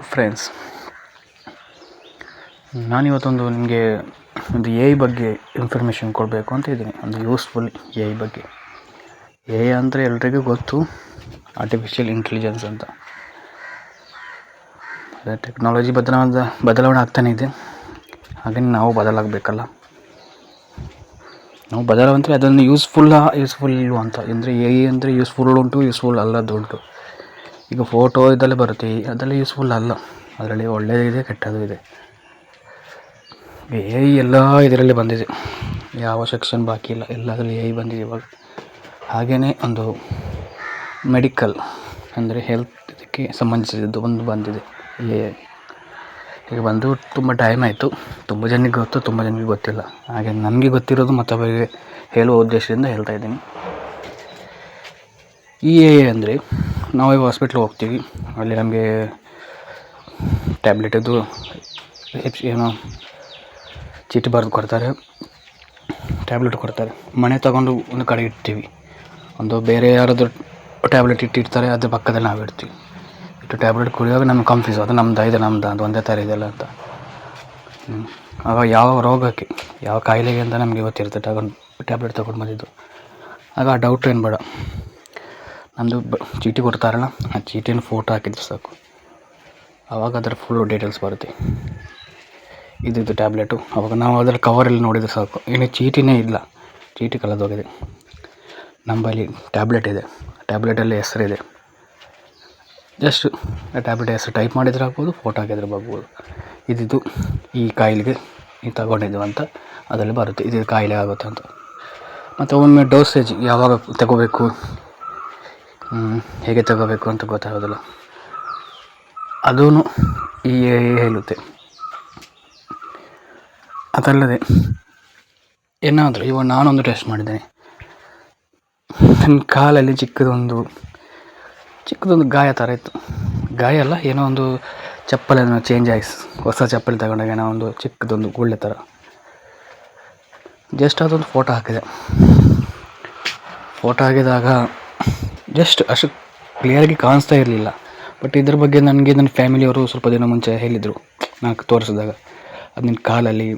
Friends ನಾನಿವತ್ತೊಂದು ನಿಮಗೆ ಒಂದು A I ಬಗ್ಗೆ ಇನ್ಫಾರ್ಮೇಷನ್ ಕೊಡಬೇಕು ಅಂತ ಇದ್ದೀನಿ. ಒಂದು ಯೂಸ್ಫುಲ್ ಎ ಐ ಬಗ್ಗೆ. ಎ ಐ ಅಂದರೆ ಎಲ್ರಿಗೂ ಗೊತ್ತು. ಆರ್ಟಿಫಿಷಿಯಲ್ ಇಂಟೆಲಿಜೆನ್ಸ್ ಅಂತ. ಅದೇ ಟೆಕ್ನಾಲಜಿ ಬದಲಾವಣೆ ಬದಲಾವಣೆ ಆಗ್ತಾನೇ ಇದೆ. ಹಾಗೆ ನಾವು ಬದಲಾಗಬೇಕಲ್ಲ. ನಾವು ಬದಲಾವಂದರೆ ಅದನ್ನು ಯೂಸ್ಫುಲ್ಲ ಯೂಸ್ಫುಲ್ ಇಲ್ವಾ ಅಂತ. ಅಂದರೆ ಎ ಐ ಅಂದರೆ ಯೂಸ್ಫುಲ್ ಉಂಟು ಯೂಸ್ಫುಲ್ ಅಲ್ಲದುಂಟು ಈಗ ಫೋಟೋ ಇದೆಲ್ಲ ಬರುತ್ತೆ. ಅದೆಲ್ಲ ಯೂಸ್ಫುಲ್ ಅಲ್ಲ. ಅದರಲ್ಲಿ ಒಳ್ಳೆಯದು ಇದೆ ಕೆಟ್ಟದು ಇದೆ. ಎ ಐ ಎಲ್ಲ ಇದರಲ್ಲಿ ಬಂದಿದೆ. ಯಾವ ಸೆಕ್ಷನ್ ಬಾಕಿ ಇಲ್ಲ. ಎಲ್ಲದರಲ್ಲಿ ಎ ಐ ಬಂದಿದೆ ಇವಾಗ. ಹಾಗೆಯೇ ಒಂದು ಮೆಡಿಕಲ್ ಅಂದರೆ ಹೆಲ್ತ್ ಇದಕ್ಕೆ ಸಂಬಂಧಿಸಿದ್ದು ಒಂದು ಬಂದಿದೆ. ಎ ಐ ಈಗ ಬಂದು ತುಂಬ ಟೈಮ್ ಆಯಿತು. ತುಂಬ ಜನಕ್ಕೆ ಗೊತ್ತು, ತುಂಬ ಜನಕ್ಕೆ ಗೊತ್ತಿಲ್ಲ. ಹಾಗೆ ನನಗೆ ಗೊತ್ತಿರೋದು ಮತ್ತೊಬ್ಬರಿಗೆ ಹೇಳುವ ಉದ್ದೇಶದಿಂದ ಹೇಳ್ತಾ ಇದ್ದೀನಿ. ಈ ಎ ಅಂದರೆ ನಾವು ಈಗ ಹಾಸ್ಪಿಟ್ಲಿಗೆ ಹೋಗ್ತೀವಿ. ಅಲ್ಲಿ ನಮಗೆ ಟ್ಯಾಬ್ಲೆಟದು ಏನೋ, ಚೀಟಿ ಬರೆದು ಕೊಡ್ತಾರೆ. ಟ್ಯಾಬ್ಲೆಟ್ ಕೊಡ್ತಾರೆ. ಮನೆ ತಗೊಂಡು ಒಂದು ಕಡೆ ಇಡ್ತೀವಿ. ಒಂದು ಬೇರೆ ಯಾರಾದರೂ ಟ್ಯಾಬ್ಲೆಟ್ ಇಟ್ಟಿರ್ತಾರೆ, ಅದ್ರ ಪಕ್ಕದಲ್ಲಿ ನಾವು ಇಡ್ತೀವಿ. ಇಟ್ಟು ಟ್ಯಾಬ್ಲೆಟ್ ಕುಡಿಯುವಾಗ ನಮ್ಗೆ ಕನ್ಫ್ಯೂಸ್ ಅದು ನಮ್ದು, ಇದು ನಮ್ದು, ಅದು ಒಂದೇ ಥರ ಇದೆಲ್ಲ ಅಂತ. ಆಗ ಯಾವ ರೋಗಕ್ಕೆ, ಯಾವ ಕಾಯಿಲೆಗೆ ಅಂತ ನಮಗೆ ಗೊತ್ತಿರುತ್ತೆ. ತಗೊಂಡು ಟ್ಯಾಬ್ಲೆಟ್ ತೊಗೊಂಡು ಬಂದಿದ್ದು. ಆಗ ಆ ಡೌಟ್ ಏನು ಬೇಡ. ನಮ್ಮದು ಬ ಚೀಟಿ ಕೊಡ್ತಾರಲ್ಲ ಆ ಚೀಟಿನ ಫೋಟೋ ಹಾಕಿದ್ರೆ ಸಾಕು. ಆವಾಗ ಅದರ ಫುಲ್ಲು ಡೀಟೇಲ್ಸ್ ಬರುತ್ತೆ ಇದಿದ್ದು ಟ್ಯಾಬ್ಲೆಟು ಅವಾಗ ನಾವು ಅದರ ಕವರಲ್ಲಿ ನೋಡಿದರೆ ಸಾಕು. ಇನ್ನು ಚೀಟಿನೇ ಇಲ್ಲ. ಚೀಟಿ ಕಳೆದೋಗಿದೆ ನಂಬಲ್ಲಿ ಟ್ಯಾಬ್ಲೆಟ್ ಇದೆ. ಟ್ಯಾಬ್ಲೆಟಲ್ಲಿ ಹೆಸರಿದೆ ಜಸ್ಟ್ ಆ ಟ್ಯಾಬ್ಲೆಟ್ ಹೆಸರು ಟೈಪ್ ಮಾಡಿದರೆ ಆಗ್ಬೋದು ಫೋಟೋ ಹಾಕಿದ್ರೆ ಬರ್ಬೋದು ಇದಿದ್ದು ಈ ಕಾಯಿಲೆಗೆ ಈ ತಗೊಂಡಿದ್ದು ಅಂತ ಅದರಲ್ಲಿ ಬರುತ್ತೆ. ಇದು ಕಾಯಿಲೆ ಆಗುತ್ತೆ ಅಂತ. ಮತ್ತು ಒಮ್ಮೆ ಡೋಸೇಜ್ ಯಾವಾಗ ತಗೋಬೇಕು? ಹೇಗೆ ತಗೋಬೇಕು ಅಂತ ಗೊತ್ತಾಗೋದಿಲ್ಲ. ಅದೂ ಈ ಹೇಳುತ್ತೆ. ಅದಲ್ಲದೆ, ಏನಾದರೂ, ಇವಾಗ ನಾನೊಂದು ಟೆಸ್ಟ್ ಮಾಡಿದ್ದೇನೆ. ನನ್ನ ಕಾಲಲ್ಲಿ ಚಿಕ್ಕದೊಂದು ಚಿಕ್ಕದೊಂದು ಗಾಯ ಥರ ಇತ್ತು. ಗಾಯ ಅಲ್ಲ, ಏನೋ ಒಂದು ಚಪ್ಪಲಿಯನ್ನು ಚೇಂಜ್ ಆಗಿ, ಹೊಸ ಚಪ್ಪಲಿ ತಗೊಂಡಾಗ ಏನೋ ಒಂದು ಚಿಕ್ಕದೊಂದು ಗುಳ್ಳೆ ಥರ. ಜಸ್ಟ್ ಅದೊಂದು ಫೋಟೋ ಹಾಕಿದೆ. ಫೋಟೋ ಹಾಕಿದಾಗ ಜಸ್ಟ್ ಅಷ್ಟು ಕ್ಲಿಯರಾಗಿ ಕಾಣಿಸ್ತಾ ಇರಲಿಲ್ಲ. ಬಟ್ ಇದ್ರ ಬಗ್ಗೆ ನನಗೆ ನನ್ನ ಫ್ಯಾಮಿಲಿಯವರು ಸ್ವಲ್ಪ ದಿನ ಮುಂಚೆ ಹೇಳಿದರು. ನಾಲ್ಕು ತೋರಿಸಿದಾಗ. ಅದು ನಿನ್ನ ಕಾಲಲ್ಲಿ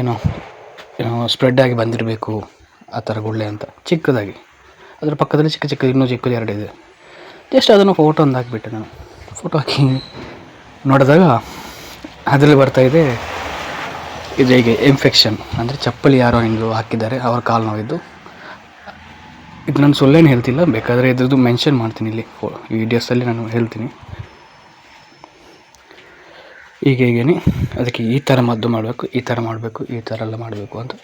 ಏನೋ ಏನೋ ಸ್ಪ್ರೆಡ್ ಆಗಿ ಬಂದಿರಬೇಕು, ಆ ಥರ ಗುಳ್ಳೆ ಅಂತ. ಚಿಕ್ಕದಾಗಿ. ಅದರ ಪಕ್ಕದಲ್ಲಿ ಚಿಕ್ಕ ಚಿಕ್ಕ, ಇನ್ನೂ ಚಿಕ್ಕದು ಎರಡಿದೆ ಜಸ್ಟ್ ಅದನ್ನು ಫೋಟೋ ಒಂದು ಹಾಕಿಬಿಟ್ಟೆ ನಾನು. ಫೋಟೋ ಹಾಕಿ ನೋಡಿದಾಗ ಅದರಲ್ಲಿ ಬರ್ತಾಯಿದೆ ಇದು ಹೀಗೆ ಇನ್ಫೆಕ್ಷನ್ ಅಂದರೆ ಚಪ್ಪಲಿ ಯಾರೋ ಹಿಂಗೆ ಹಾಕಿದ್ದಾರೆ, ಅವ್ರ ಕಾಲು ನೋವಿದ್ದು. ಇದು ನಾನು ಸೊಲ್ಲೇನು ಹೇಳ್ತಿಲ್ಲ, ಬೇಕಾದರೆ ಇದ್ರದ್ದು ಮೆನ್ಷನ್ ಮಾಡ್ತೀನಿ ಇಲ್ಲಿ ಫೋ ವೀಡಿಯೋಸಲ್ಲಿ ನಾನು ಹೇಳ್ತೀನಿ. ಈಗ ಹೀಗೇನೆ, ಅದಕ್ಕೆ ಈ ಥರ ಮದ್ದು ಮಾಡಬೇಕು, ಈ ಥರ ಮಾಡಬೇಕು, ಈ ಥರ ಎಲ್ಲ ಮಾಡಬೇಕು ಅಂತ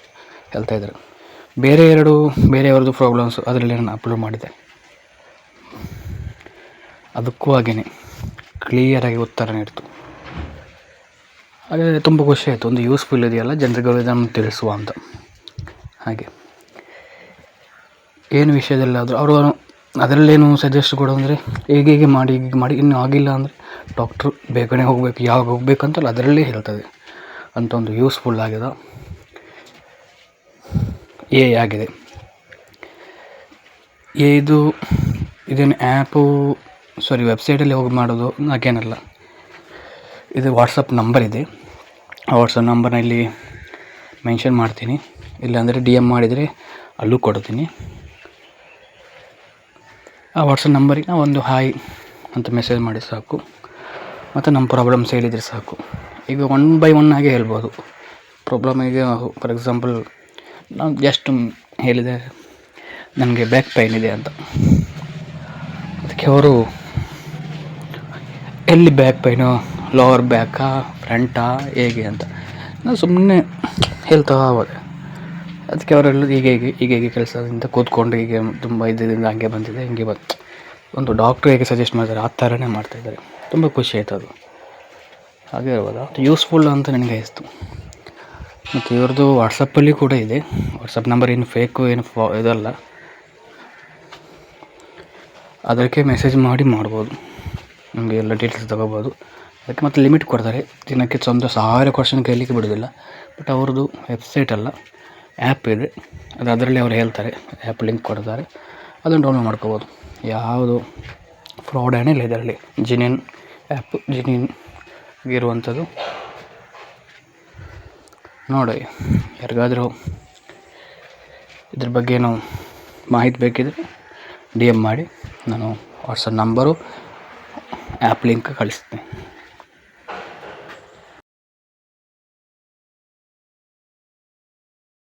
ಹೇಳ್ತಾ ಇದ್ದಾರೆ. ಬೇರೆ ಎರಡು, ಬೇರೆಯವ್ರದ್ದು ಪ್ರಾಬ್ಲಮ್ಸು ಅದರಲ್ಲಿ ನಾನು ಅಪ್ಲೋಡ್ ಮಾಡಿದೆ ಅದಕ್ಕೂ ಹಾಗೇ ಕ್ಲಿಯರಾಗಿ ಉತ್ತರ ನೀಡ್ತು ಹಾಗೆ ತುಂಬ ಖುಷಿ ಆಯಿತು. ಒಂದು ಯೂಸ್ಫುಲ್ ಇದೆಯಲ್ಲ, ಜನರಿಗೆ ಇದನ್ನು ತಿಳಿಸುವ ಅಂತ. ಹಾಗೆ. ಏನು ವಿಷಯದಲ್ಲಾದರೂ ಅವರು ಅದರಲ್ಲೇನು ಸಜೆಸ್ಟ್ ಕೊಡೋದಂದರೆ ಹೀಗೆ ಹೀಗೆ ಮಾಡಿ ಹೀಗೆ ಮಾಡಿ, ಇನ್ನೂ ಆಗಿಲ್ಲ ಅಂದರೆ ಡಾಕ್ಟ್ರು ಬೇಗನೆ ಹೋಗಬೇಕು, ಯಾವಾಗ ಹೋಗ್ಬೇಕಂತಲ್ಲ ಅದರಲ್ಲೇ ಹೇಳ್ತದೆ. ಅಂತ ಒಂದು ಯೂಸ್ಫುಲ್ ಆಗಿದೆ. ಎ ಆಗಿದೆ. ಎ ಇದು ಇದೇನು ಆ್ಯಪು ಸಾರಿ ವೆಬ್ಸೈಟಲ್ಲಿ ಹೋಗಿ ಮಾಡೋದು ಹಾಗೇನಲ್ಲ. ಇದು ವಾಟ್ಸಪ್ ನಂಬರ್ ಇದೆ. ಆ ವಾಟ್ಸಪ್ ನಂಬರ್ನ ಇಲ್ಲಿ ಮೆನ್ಷನ್ ಮಾಡ್ತೀನಿ. ಇಲ್ಲಾಂದರೆ ಡಿ ಎಂ ಮಾಡಿದರೆ ಅಲ್ಲೂ ಕೊಡ್ತೀನಿ. ಆ ವಾಟ್ಸಪ್ ನಂಬರಿಗೆ ನಾವು ಒಂದು ಹಾಯ್ ಅಂತ ಮೆಸೇಜ್ ಮಾಡಿ ಸಾಕು. ಮತ್ತು ನಮ್ಮ ಪ್ರಾಬ್ಲಮ್ಸ್ ಹೇಳಿದರೆ ಸಾಕು. ಈಗ ಒನ್ ಬೈ ಒನ್ ಆಗಿ ಹೇಳ್ಬೋದು. ಪ್ರಾಬ್ಲಮ್ ಈಗ ಫಾರ್ ಎಕ್ಸಾಂಪಲ್ ನಾವು ಜಸ್ಟ್ ಹೇಳಿದೆ, ನನಗೆ ಬ್ಯಾಕ್ ಪೈನ್ ಇದೆ ಅಂತ. ಅದಕ್ಕೆ ಅವರು, ಎಲ್ಲಿ ಬ್ಯಾಕ್ ಪೈನು ಲೋವರ್ ಬ್ಯಾಕಾ ಫ್ರಂಟಾ ಹೇಗೆ ಅಂತ. ನಾನು ಸುಮ್ಮನೆ ಹೇಳ್ತಾ ಹೋದೆ. ಅದಕ್ಕೆ ಅವರೆಲ್ಲ ಹೀಗೆ ಹೀಗೆ ಹೀಗೆ ಹೀಗೆ ಕೆಲಸದಿಂದ ಕೂತ್ಕೊಂಡು ಹೀಗೆ ತುಂಬ ಇದರಿಂದ ಹಂಗೆ ಬಂದಿದೆ, ಹಿಂಗೆ ಬಂತು ಒಂದು ಡಾಕ್ಟ್ರು ಹೇಗೆ ಸಜೆಸ್ಟ್ ಮಾಡ್ತಾರೆ ಆ ಥರನೇ ಮಾಡ್ತಾಯಿದ್ದಾರೆ ತುಂಬ ಖುಷಿ ಆಯ್ತು ಅದು. ಹಾಗೆ ಇರ್ಬೋದಾ ಯೂಸ್ಫುಲ್ ಅಂತ ನನಗೆ ಅನಿಸ್ತು. ಮತ್ತು ಇವ್ರದ್ದು ವಾಟ್ಸಪ್ಪಲ್ಲಿ ಕೂಡ ಇದೆ. ವಾಟ್ಸಪ್ ನಂಬರ್ ಏನು ಫೇಕು ಏನು ಫಾ ಇದಲ್ಲ. ಅದಕ್ಕೆ ಮೆಸೇಜ್ ಮಾಡಿ ಮಾಡ್ಬೋದು. ನಮಗೆ ಎಲ್ಲ ಡೀಟೇಲ್ಸ್ ತಗೋಬೋದು. ಅದಕ್ಕೆ ಮತ್ತೆ ಲಿಮಿಟ್ ಕೊಡ್ತಾರೆ. ದಿನಕ್ಕೆ ಒಂದು ಸಾವಿರ ಕ್ವಶನ್ ಕೇಳಲಿಕ್ಕೆ ಬಿಡೋದಿಲ್ಲ. ಬಟ್ ಅವ್ರದ್ದು ವೆಬ್ಸೈಟ್ ಅಲ್ಲ. ಆ್ಯಪ್ ಇದೆ. ಅದು ಅದರಲ್ಲಿ ಅವ್ರು ಹೇಳ್ತಾರೆ, ಆ್ಯಪ್ ಲಿಂಕ್ ಕೊಡ್ತಾರೆ ಅದನ್ನು ಡೌನ್ಲೋಡ್ ಮಾಡ್ಕೋಬೋದು. ಯಾವುದು ಫ್ರಾಡ್ ಇಲ್ಲ ಇದರಲ್ಲಿ. ಜಿನಿನ್ ಆ್ಯಪ್ ಜಿನಿನ್ ಇರುವಂಥದ್ದು. ನೋಡಿ, ಯಾರಿಗಾದರೂ ಇದ್ರ ಬಗ್ಗೆ ಏನು ಮಾಹಿತಿ ಬೇಕಿದ್ರೆ ಡಿ ಎಂ ಮಾಡಿ. ನಾನು ವಾಟ್ಸಪ್ ನಂಬರು, ಆ್ಯಪ್ ಲಿಂಕ್ ಕಳಿಸ್ತೀನಿ.